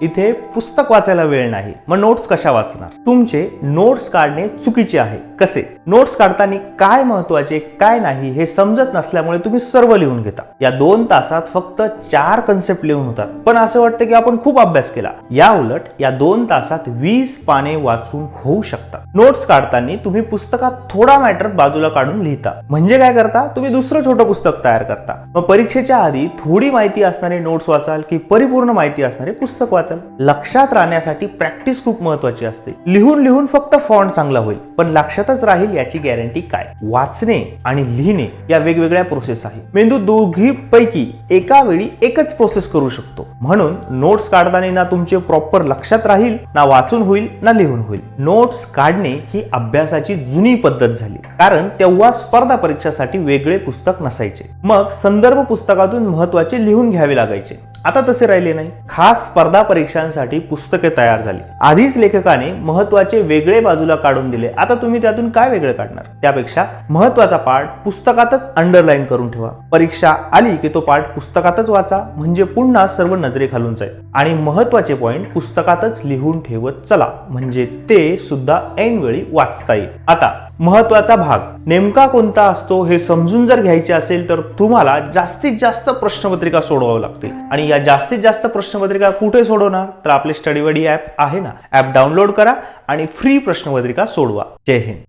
इथे पुस्तक वाचायला वेळ नाही. मग नोट्स कशा वाचणार? तुमचे नोट्स काढणे चुकीचे आहे. कसे? नोट्स काढताना काय महत्त्वाचे काय नाही हे समजत नसल्यामुळे तुम्ही सर्व लिहून घेता. या दोन तासात फक्त चार कन्सेप्ट लिहून होतात. पण असं वाटतं की आपण खूप अभ्यास केला. या उलट या दोन तासात वीस पाने वाचून होऊ शकतात. नोट्स काढताना तुम्ही पुस्तकात थोडा मॅटर बाजूला काढून लिहिता. म्हणजे काय करता? तुम्ही दुसरं छोटं पुस्तक तयार करता. मग परीक्षेच्या आधी थोडी माहिती असणारे नोट्स वाचाल की परिपूर्ण माहिती असणारे पुस्तक वाचाल? लक्षात राहण्यासाठी प्रॅक्टिस खूप महत्वाची असते. लिहून लिहून फक्त फॉन्ट चांगला होईल. पण लक्षात लक्षातच राहील याची गॅरंटी काय? वाचणे आणि लिहिणे या वेगवेगळ्या प्रोसेस आहे मेंदू दोघी पैकी एका वेळी एकच प्रोसेस करू शकतो. म्हणून नोट्स काढताना ना तुमचे प्रॉपर लक्षात राहील ना वाचून होईल ना लिहून होईल. नोट्स काढणे ही अभ्यासाची जुनी पद्धत झाली. कारण तेव्हा स्पर्धा परीक्षासाठी वेगळे पुस्तक नसायचे. मग संदर्भ पुस्तकातून महत्त्वाचे लिहून घ्यावे लागायचे. आता तसे राहिले नाही. खास स्पर्धा परीक्षांसाठी पुस्तके तयार झाली. आधीच लेखकाने महत्त्वाचे वेगळे बाजूला काढून दिले. आता तुम्ही त्यातून काय वेगळं काढणार? त्यापेक्षा महत्त्वाचा पाठ पुस्तकातच अंडरलाईन करून ठेवा. परीक्षा आली की तो पाठ पुस्तकातच वाचा म्हणजे पुन्हा सर्व नजरेखालून जाईल आणि महत्त्वाचे पॉइंट पुस्तकातच लिहून ठेवत चला म्हणजे ते सुद्धा ऐनवेळी वाचता येईल. आता महत्त्वाचा भाग. नेमका कोणता असतो हे समजून जर घ्यायचे असेल तर तुम्हाला जास्तीत जास्त प्रश्नपत्रिका सोडवावं लागतील. आणि या जास्तीत जास्त प्रश्नपत्रिका कुठे सोडवणार? तर आपले स्टडीवडी ॲप आहे ना? ॲप डाउनलोड करा आणि फ्री प्रश्नपत्रिका सोडवा. जय हिंद.